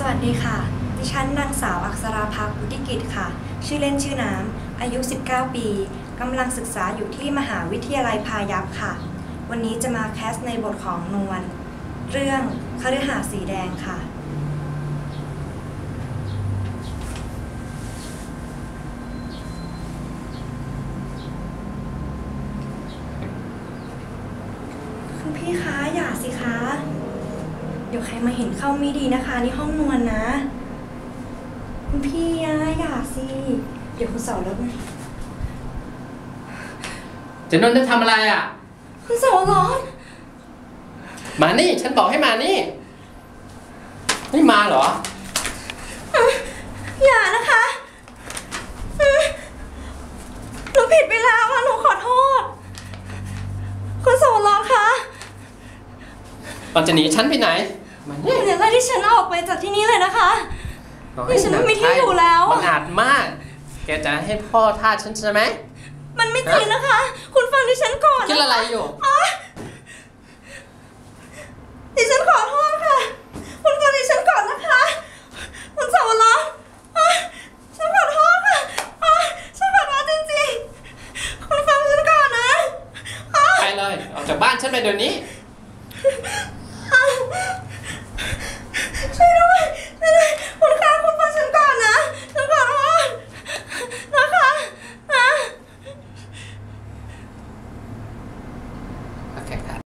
สวัสดีค่ะ ดิฉันนางสาวอักษราภาพุทธิกิจค่ะ ชื่อเล่นชื่อน้ำ อายุ 19 ปี กำลังศึกษาอยู่ที่มหาวิทยาลัยพายัพค่ะ วันนี้จะมาแคสในบทของนวล เรื่องคฤหาสน์สีแดงค่ะ คุณพี่คะอย่าสิคะ ดี๋ยวใครมาเห็นเข้าไม่ดีนะคะ นี่ห้องนวลนะคุณพี่อะอย่าสิเดี๋ยวคุณเสาวรถมาเจนนท์จะทำอะไรอะ คุณเสาวร้อนมานี่ ฉันบอกให้มานี่ ไม่มาเหรอ อย่านะคะอืมหนูผิดไปแล้วค่ะหนูขอโทษ คุณเสาวร้อนคะตอนจะหนีฉันไปไหน มานี่เดี๋ยวไล่ที่ฉันออกไปจากที่นี่เลยนะคะบอกนี่ฉันไม่มีที่อยู่แล้วมันอาจมาก แกจะให้พ่อท่าฉันใช่ไหม มันไม่จริงนะคะ คุณฟังดิฉันก่อนคิดอะไรอยู่ดิฉันขอโทษค่ะ คุณฟังดิฉันก่อนนะคะ คุณเสาวร้อนอะฉันขอโทษค่ะอะฉันขอโทษจริงๆ คุณฟังฉันก่อนนะอะไปเลย ออกจากบ้านฉันไปเดี๋ยวนี้ค